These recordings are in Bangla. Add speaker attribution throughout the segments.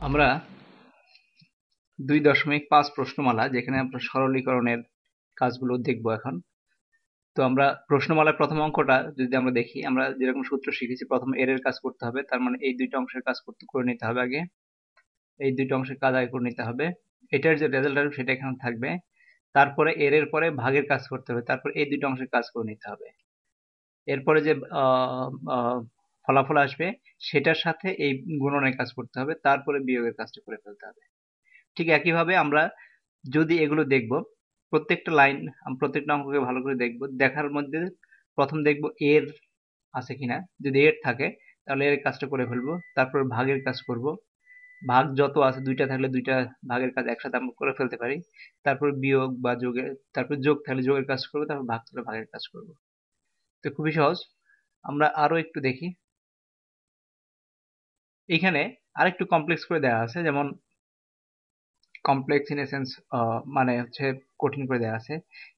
Speaker 1: আমরা দুই দশমিক পাঁচ প্রশ্নমালা, যেখানে আমরা সরলীকরণের কাজগুলো দেখব এখন। তো আমরা প্রশ্নমালার প্রথম অঙ্কটা যদি আমরা দেখি, আমরা যেরকম সূত্র শিখেছি, প্রথম এর এর কাজ করতে হবে, তার মানে এই দুইটা অংশের কাজ করতে, করে নিতে হবে আগে। এই দুইটা অংশের কাজ আগে করে নিতে হবে। এটার যে রেজাল্ট আসবে সেটা এখানে থাকবে। তারপরে এর পরে ভাগের কাজ করতে হবে, তারপর এই দুইটা অংশের কাজ করে নিতে হবে। এরপরে যে ফলাফল আসবে, সেটার সাথে এই গুণনের কাজ করতে হবে, তারপরে বিয়োগের কাজটা করে ফেলতে হবে। ঠিক একইভাবে আমরা যদি এগুলো দেখব, প্রত্যেকটা লাইন প্রত্যেকটা অঙ্ককে ভালো করে দেখব, দেখার মধ্যে প্রথম দেখব এর আছে কিনা। যদি এর থাকে, তাহলে এর কাজটা করে ফেলব, তারপর ভাগের কাজ করব। ভাগ যত আছে, দুইটা থাকলে দুইটা ভাগের কাজ একসাথে আমরা করে ফেলতে পারি। তারপর বিয়োগ বা যোগের, তারপর যোগ থাকলে যোগের কাজ করব, তারপর ভাগ থাকলে ভাগের কাজ করব। তো খুবই সহজ। আমরা আরও একটু দেখি। এখানে আরেকটু কমপ্লেক্স করে দেওয়া আছে, যেমন কমপ্লেক্স ইন এসেন্স মানে হচ্ছে কঠিন করে দেওয়া আছে।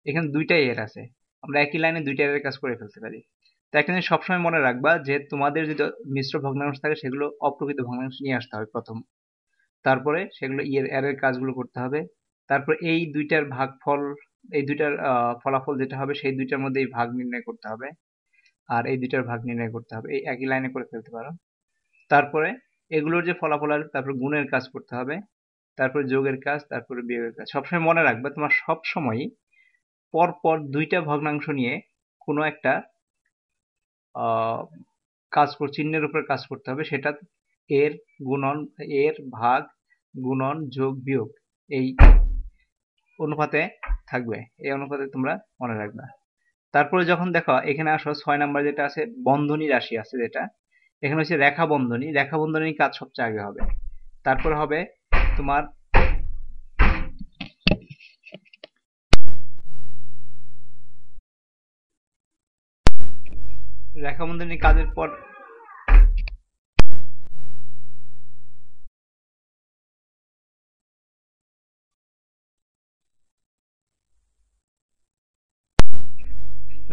Speaker 1: এখানে দুইটাই এর আছে। আমরা একই লাইনে দুইটা এর কাজ করে ফেলতে পারি। তো জিনিস সবসময় মনে রাখবা যে তোমাদের যদি মিশ্র ভগ্নাংশ থাকে, সেগুলো অপ্রকৃত ভগ্নাংশ নিয়ে আসতে হবে প্রথম। তারপরে সেগুলো ইয়ের এর কাজগুলো করতে হবে। তারপর এই দুইটার ভাগফল, এই দুইটার ফলাফল যেটা হবে, সেই দুইটার মধ্যে এই ভাগ নির্ণয় করতে হবে। আর এই দুইটার ভাগ নির্ণয় করতে হবে। এই একই লাইনে করে ফেলতে পারো। তারপরে এগুলোর যে ফলাফল আসবে তারপর গুণের কাজ করতে হবে, তারপরে যোগের কাজ, তারপরে বিয়োগের কাজ, সবসময় মনে রাখবে তোমার সব সময়ই পর পর দুইটা ভগ্নাংশ নিয়ে কোনো একটা কাজ কর, চিহ্নের উপরে কাজ করতে হবে, সেটা এর গুণন, এর ভাগ, গুণন, যোগ, বিয়োগ এই অনুপাতে থাকবে, এই অনুপাতে তোমরা মনে রাখবে। তারপরে যখন দেখো এখানে আসো, ছয় নাম্বার যেটা আছে, বন্ধনী রাশি আছে যেটা এখানে হচ্ছে রেখা বন্ধনী রেখা বন্ধনীর কাজ সবচেয়ে আগে হবে। তারপরে হবে তোমার রেখা বন্ধনী কাজের পর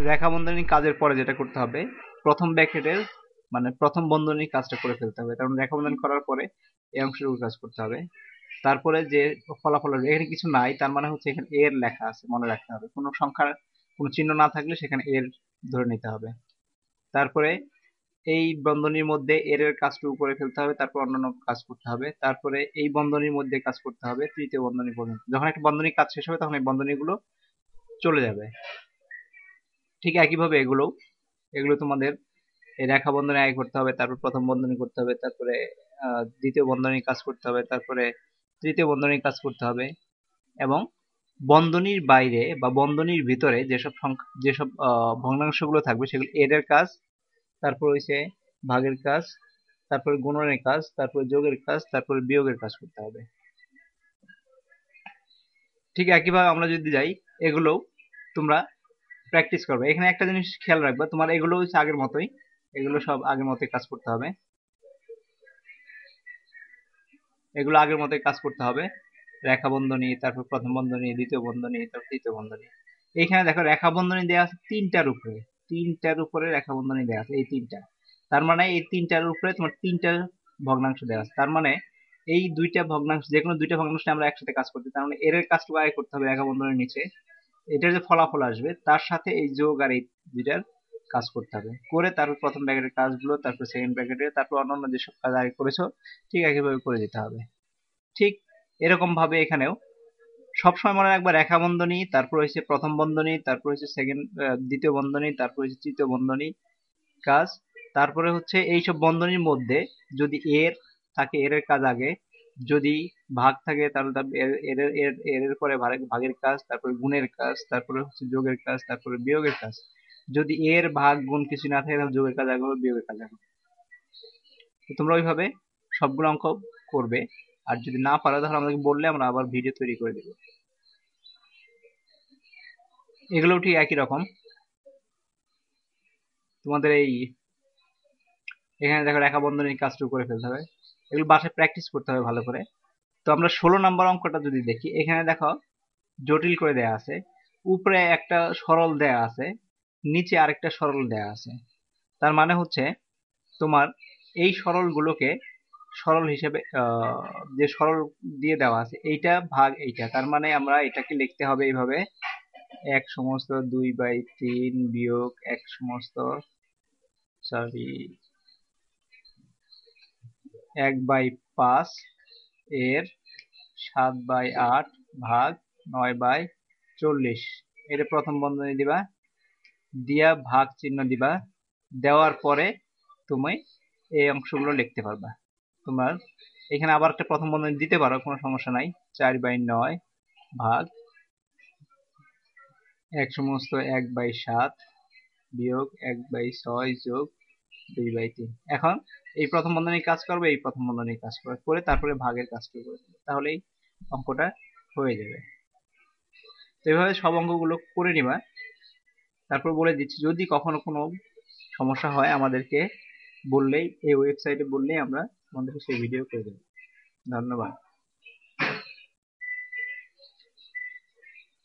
Speaker 1: রেখা বন্ধনী কাজের পরে যেটা করতে হবে, প্রথম ব্র্যাকেটের মানে প্রথম বন্ধনী কাজটা করে ফেলতে হবে। কারণ বন্ধনী করার পরে এই অংশের উপর কাজ করতে হবে। তারপরে যে ফলাফল এখানে কিছু নাই তার মানে হচ্ছে এখানে এর লেখা আছে মনে রাখতে হবে। কোনো সংখ্যার কোনো চিহ্ন না থাকলে সেখানে এর ধরে নিতে হবে। তারপরে এই বন্ধনীর মধ্যে এর এর কাজটুকু করে ফেলতে হবে তারপর অন্যান্য কাজ করতে হবে। তারপরে এই বন্ধনীর মধ্যে কাজ করতে হবে তৃতীয় বন্ধনী পর্যন্ত। যখন একটা বন্ধনীর কাজ শেষ হবে তখন এই বন্ধনীগুলো চলে যাবে। ঠিক একইভাবে এগুলো এগুলো তোমাদের এই রেখা বন্ধনী আগে করতে হবে, তারপর প্রথম বন্ধনী করতে হবে, তারপরে দ্বিতীয় বন্ধনীর কাজ করতে হবে, তারপরে তৃতীয় বন্ধনীর কাজ করতে হবে এবং বন্ধনীর বাইরে বা বন্ধনীর ভিতরে যেসব সংখ্যা, যেসব ভগ্নাংশগুলো থাকবে সেগুলো এর কাজ, তারপর হচ্ছে ভাগের কাজ, তারপর গুণনের কাজ, তারপর যোগের কাজ, তারপর বিয়োগের কাজ করতে হবে। ঠিক একইভাবে আমরা যদি যাই এগুলো তোমরা প্র্যাকটিস করবে। এখানে একটা জিনিস খেয়াল রাখবে, তোমার এগুলো হচ্ছে আগের মতোই। এগুলো সব আগের মতোই কাজ করতে হবে। এগুলো আগের মতোই কাজ করতে হবে। রেখা বন্ধনী, তারপর প্রথম বন্ধনী, দ্বিতীয় বন্ধনী, তারপর তৃতীয় বন্ধনী। এইখানে দেখো রেখা বন্ধনী দেওয়া আছে তিনটার উপরে। তিনটার উপরে রেখা বন্ধনী দেওয়া আছে, এই তিনটা। তার মানে এই তিনটার উপরে তোমার তিনটা ভগ্নাংশ দেওয়া আছে। তার মানে এই দুইটা ভগ্নাংশ যে কোনো দুইটা ভগ্নাংশ আমরা একসাথে কাজ করতে, তার মানে এর কাজটুকু আগে করতে হবে রেখা বন্ধনের নিচে। এটার যে ফলাফল আসবে, তার সাথে এই যোগ আর এই দুইটার কাজ করতে হবে। করে তারপর প্রথম ব্র্যাকেটের কাজগুলো, তারপর সেকেন্ড ব্র্যাকেটে তারপর অন্যান্য যেসব কাজ আগে করেছ, ঠিক একইভাবে করে যেতে হবে। ঠিক এরকম ভাবে এখানেও। সবসময় মনে রাখবা রেখা বন্ধনী, তারপর হচ্ছে প্রথম বন্ধনী, তারপর হচ্ছে সেকেন্ড দ্বিতীয় বন্ধনী, তারপর হচ্ছে তৃতীয় বন্ধনী কাজ। তারপরে হচ্ছে এইসব বন্ধনীর মধ্যে যদি এর থাকে, এর কাজ আগে। যদি ভাগ থাকে, তাহলে এর এর এর পরে ভাগের কাজ, তারপরে গুণের কাজ, তারপরে হচ্ছে যোগের কাজ, তারপরে বিয়োগের কাজ। যদি এর ভাগ গুণ কিছু না থাকে, তাহলে যোগের কাজ আগে হবে, বিয়োগের কাজ আগে তোমরা ওইভাবে সবগুলো অঙ্ক করবে। আর যদি না পারো, তাহলে আমাদেরকে বললে আমরা আবার ভিডিও তৈরি করে দেব। এগুলো ঠিক একই রকম। তোমাদের এই এখানে দেখো রেখা বন্ধনীর কাজটুকু করে ফেলতে হবে। এগুলো বাসায় প্র্যাকটিস করতে হবে ভালো করে। তো আমরা ষোলো নম্বর অঙ্কটা যদি দেখি, এখানে দেখো জটিল করে দেয়া আছে। উপরে একটা সরল দেয়া আছে। নিচে আরেকটা সরল দেয়া আছে। তার মানে হচ্ছে তোমার এই সরলগুলোকে সরল হিসেবে যে সরল দিয়ে দেওয়া আছে, এইটা ভাগ এইটা। তার মানে আমরা এটাকে লিখতে হবে এইভাবে, এক সমস্ত দুই বাই তিন বিয়োগ এক সমস্ত সরি এক বাই পাঁচ এর সাত বাই আট ভাগ নয় বাই চল্লিশ। এটা প্রথম বন্ধনী দিবা। দিয়া ভাগ চিহ্ন দিবা। দেওয়ার পরে তুমি এই অংশগুলো লিখতে পারবা। তোমার এখানে আবার একটা প্রথম বন্ধনী দিতে পারো, কোনো সমস্যা নাই। চার বাই নয় ভাগ এক সমস্ত এক বাই সাত বিয়োগ এক বাই ছয় যোগ দুই বাই তিন। এখন এই প্রথম বন্ধনী কাজ করবে, এই প্রথম বন্ধনী কাজ করবে করে তারপরে ভাগের কাজটা করে দেবে। তাহলেই অঙ্কটা হয়ে যাবে। তো এভাবে সব অঙ্কগুলো করে নিবা। তারপর বলে দিচ্ছি, যদি কখনো কোনো সমস্যা হয় আমাদেরকে বললেই, এই ওয়েবসাইটে বললেই আমরা আমাদেরকে সেই ভিডিও করে দেবো। ধন্যবাদ।